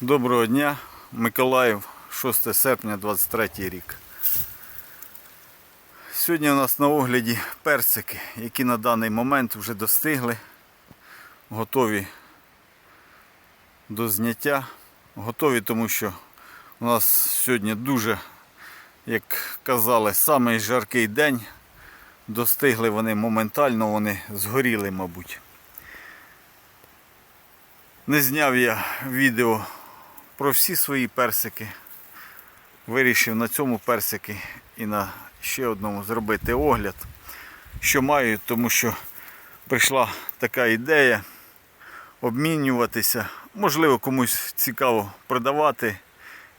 Доброго дня, Миколаїв, 6 серпня 23 рік. Сьогодні у нас на огляді персики, які на даний момент вже достигли, готові до зняття. Готові, тому що у нас сьогодні дуже, як казали, самий жаркий день. Достигли вони моментально, вони згоріли, мабуть. Не зняв я відео про всі свої персики. Вирішив на цьому персики і на ще одному зробити огляд, що маю, тому що прийшла така ідея обмінюватися. Можливо, комусь цікаво продавати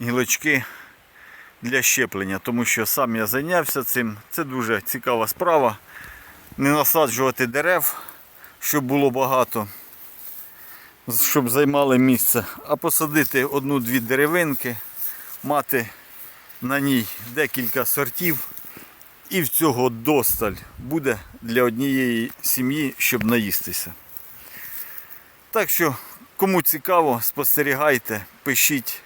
гілочки для щеплення, тому що сам я зайнявся цим. Це дуже цікава справа. Не насаджувати дерев, щоб було багато щоб займали місце, а посадити одну-дві деревинки, мати на ній декілька сортів, і в цього досталь буде для однієї сім'ї, щоб наїстися. Так що, кому цікаво, спостерігайте, пишіть.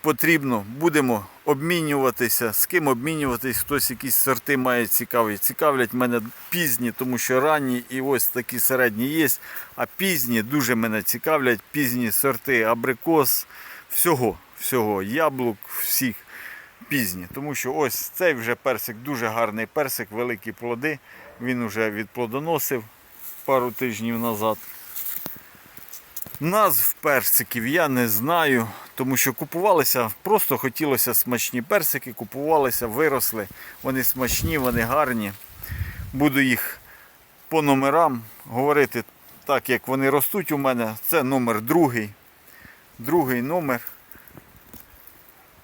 Потрібно, будемо обмінюватися, з ким обмінюватись, хтось якісь сорти має цікаві. Цікавлять мене пізні, тому що ранні і ось такі середні є. А пізні дуже мене цікавлять, пізні сорти, абрикос, всього, всього, яблук, всіх пізні. Тому що ось цей вже персик, дуже гарний персик, великі плоди. Він вже відплодоносив пару тижнів назад. Назв персиків я не знаю, тому що купувалися, просто хотілося смачні персики, купувалися, виросли. Вони смачні, вони гарні. Буду їх по номерам говорити так, як вони ростуть у мене. Це номер другий. Другий номер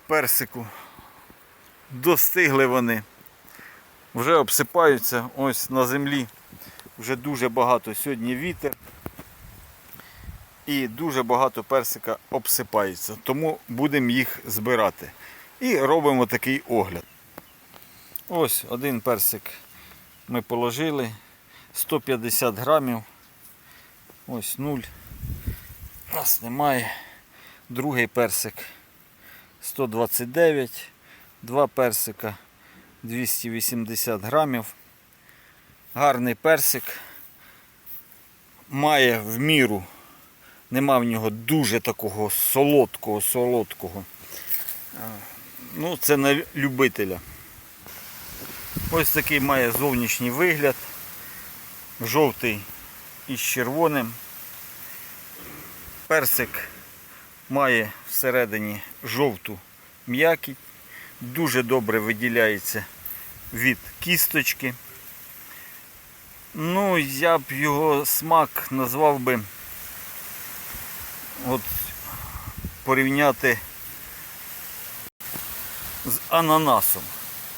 персику. Достигли вони. Вже обсипаються ось на землі. Вже дуже багато сьогодні вітер і дуже багато персика обсипається. Тому будемо їх збирати. І робимо такий огляд. Ось один персик ми положили 150 грамів. Ось нуль. Нас немає. Другий персик 129, два персика 280 грамів. Гарний персик. Має в міру Нема в нього дуже такого солодкого, солодкого. Ну, це на любителя. Ось такий має зовнішній вигляд. Жовтий із червоним. Персик має всередині жовту м'якість, дуже добре виділяється від кісточки. Ну, я б його смак назвав би от порівняти з ананасом.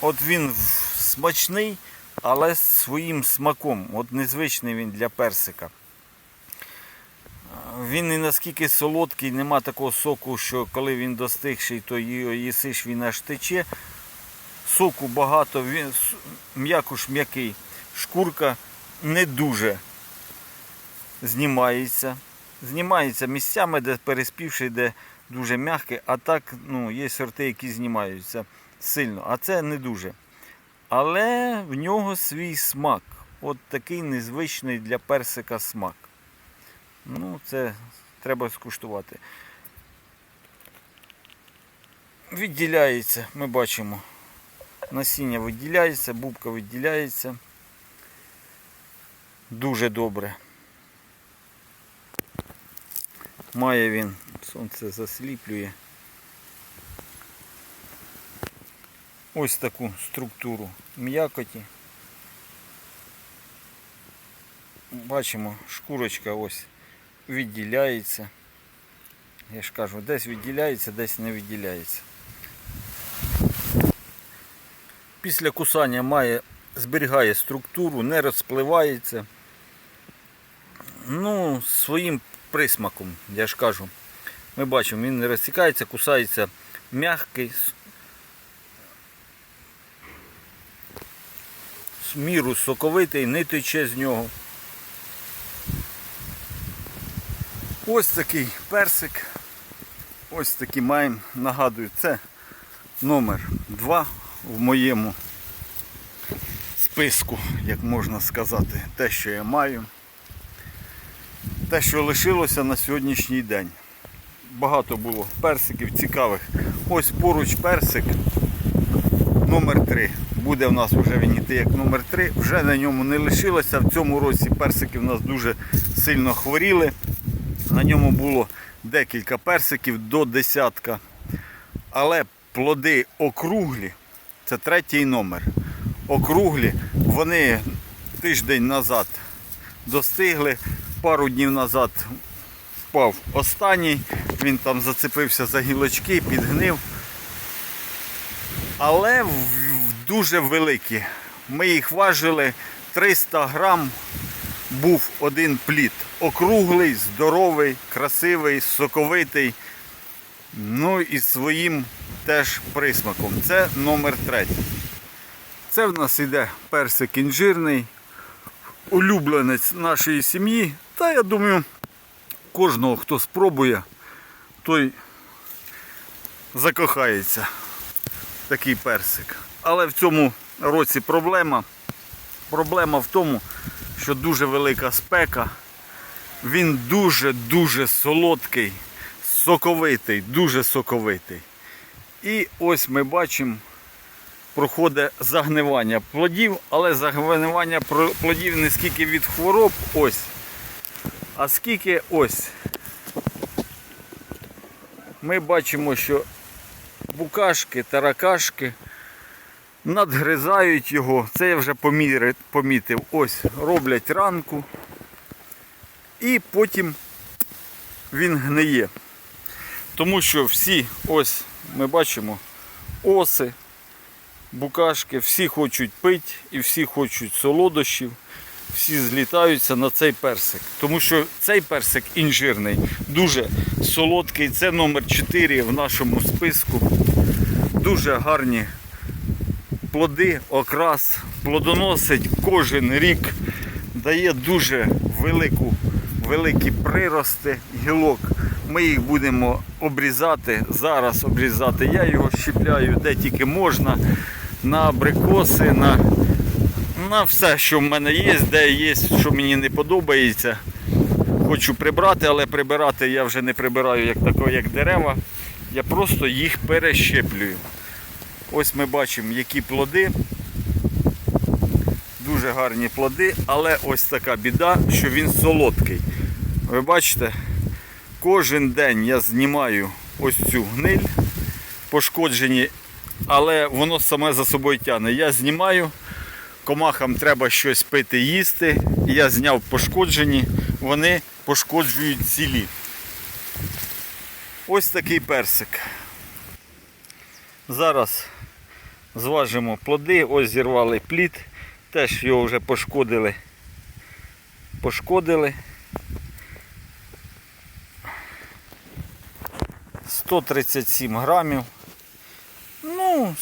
От він смачний, але своїм смаком. От незвичний він для персика. Він не наскільки солодкий, нема такого соку, що коли він достигший, то їсиш він аж тече. Соку багато, він м'якуш м'який, шкурка не дуже знімається знімається місцями, де переспівший, де дуже м'який, а так ну, є сорти, які знімаються сильно, а це не дуже. Але в нього свій смак. От такий незвичний для персика смак. Ну, це треба скуштувати. Відділяється, ми бачимо, насіння виділяється, бубка виділяється. Дуже добре. Має він, сонце засліплює. Ось таку структуру м'якоті. Бачимо, шкурочка ось відділяється. Я ж кажу, десь відділяється, десь не відділяється. Після кусання має, зберігає структуру, не розпливається. Ну, своїм присмаком, я ж кажу. Ми бачимо, він не розтікається, кусається м'який, міру соковитий, не тече з нього. Ось такий персик. ось такі маємо. Нагадую, це номер 2 в моєму списку, як можна сказати, те, що я маю. Те, що лишилося на сьогоднішній день. Багато було персиків цікавих. Ось поруч персик номер 3 Буде в нас вже він іти як номер 3 Вже на ньому не лишилося. В цьому році персики в нас дуже сильно хворіли. На ньому було декілька персиків до десятка. Але плоди округлі, це третій номер. Округлі, вони тиждень назад достигли, пару днів назад впав останній, він там зацепився за гілочки, підгнив. Але дуже великі. Ми їх важили 300 грам був один плід. Округлий, здоровий, красивий, соковитий. Ну і своїм теж присмаком. Це номер третій. Це в нас іде персик інжирний, улюбленець нашої сім'ї. Та я думаю, кожного, хто спробує, той закохається такий персик. Але в цьому році проблема. Проблема в тому, що дуже велика спека. Він дуже-дуже солодкий, соковитий, дуже соковитий. І ось ми бачимо, проходить загнивання плодів, але загнивання плодів не скільки від хвороб, ось, а скільки ось. Ми бачимо, що букашки, таракашки надгризають його. Це я вже помітив. Ось роблять ранку. І потім він гниє. Тому що всі, ось ми бачимо, оси, букашки, всі хочуть пити і всі хочуть солодощів, всі злітаються на цей персик. Тому що цей персик інжирний, дуже солодкий. Це номер 4 в нашому списку. Дуже гарні плоди, окрас, плодоносить кожен рік, дає дуже велику, великі прирости гілок. Ми їх будемо обрізати, зараз обрізати. Я його щіпляю де тільки можна, на абрикоси, на, на все, що в мене є, де є, що мені не подобається. Хочу прибрати, але прибирати я вже не прибираю як тако, як дерева. Я просто їх перещеплюю. Ось ми бачимо, які плоди. Дуже гарні плоди, але ось така біда, що він солодкий. Ви бачите, кожен день я знімаю ось цю гниль, пошкоджені, але воно саме за собою тягне. Я знімаю, комахам треба щось пити, їсти. Я зняв пошкоджені, вони пошкоджують цілі. Ось такий персик. Зараз зважимо плоди, ось зірвали плід, теж його вже пошкодили. Пошкодили. 137 грамів. Ну,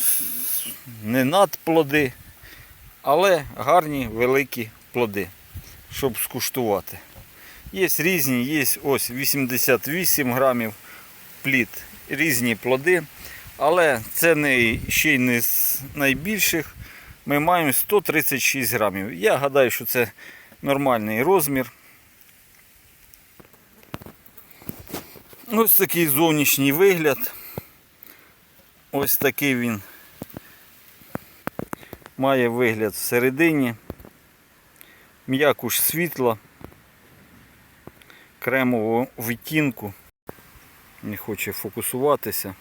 не надплоди, але гарні великі плоди, щоб скуштувати. Є різні, є ось 88 грамів плід, різні плоди. Але це не ще й не з найбільших. Ми маємо 136 грамів. Я гадаю, що це нормальний розмір. Ось такий зовнішній вигляд. Ось такий він має вигляд всередині. М'якуш світла, кремового відтінку. Не хоче фокусуватися.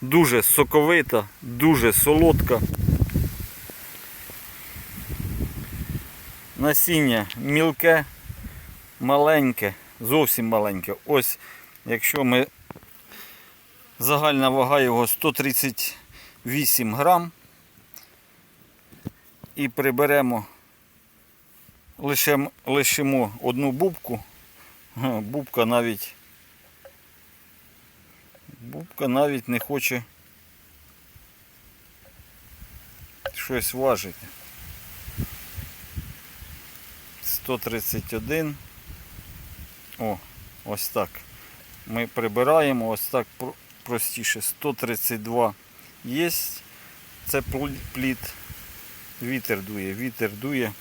Дуже соковита, дуже солодка. Насіння мілке, маленьке, зовсім маленьке. Ось, якщо ми загальна вага його 138 грам і приберемо, лишимо, лишимо одну бубку, бубка навіть Бубка навіть не хоче щось важити. 131. О, ось так. ми прибираємо. Ось так простіше. 132 є. Це плід. Вітер дує, вітер дує.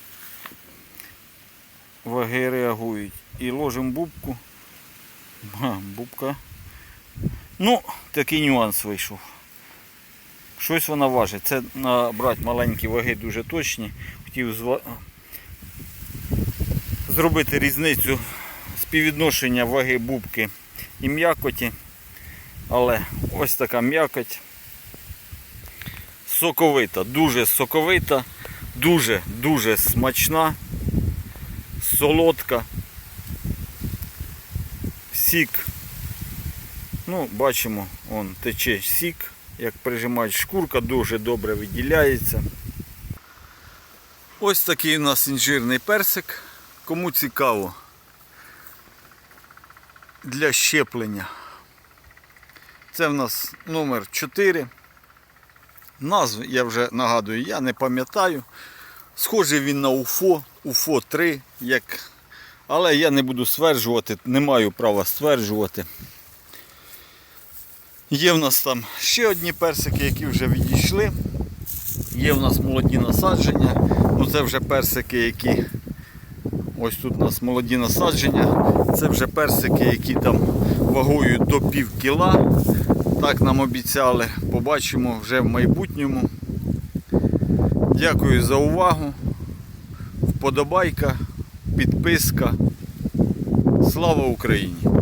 Ваги реагують. І ложимо бубку. Га, бубка. Ну, такий нюанс вийшов. Щось вона важить. Це набрати маленькі ваги дуже точні. Хотів зва... зробити різницю співвідношення ваги бубки і м'якоті. Але ось така м'якоть. Соковита, дуже соковита, дуже-дуже смачна, солодка. Сік. Ну, бачимо, он тече сік, як прижимають шкурка, дуже добре виділяється. Ось такий у нас інжирний персик. Кому цікаво для щеплення. Це в нас номер 4. Назву я вже нагадую, я не пам'ятаю. Схожий він на УФО, УФО 3, як... але я не буду стверджувати, не маю права стверджувати. Є в нас там ще одні персики, які вже відійшли. Є в нас молоді насадження. Ну це вже персики, які. Ось тут у нас молоді насадження. Це вже персики, які там вагою до пів кіла. Так нам обіцяли. Побачимо вже в майбутньому. Дякую за увагу. Вподобайка, підписка. Слава Україні!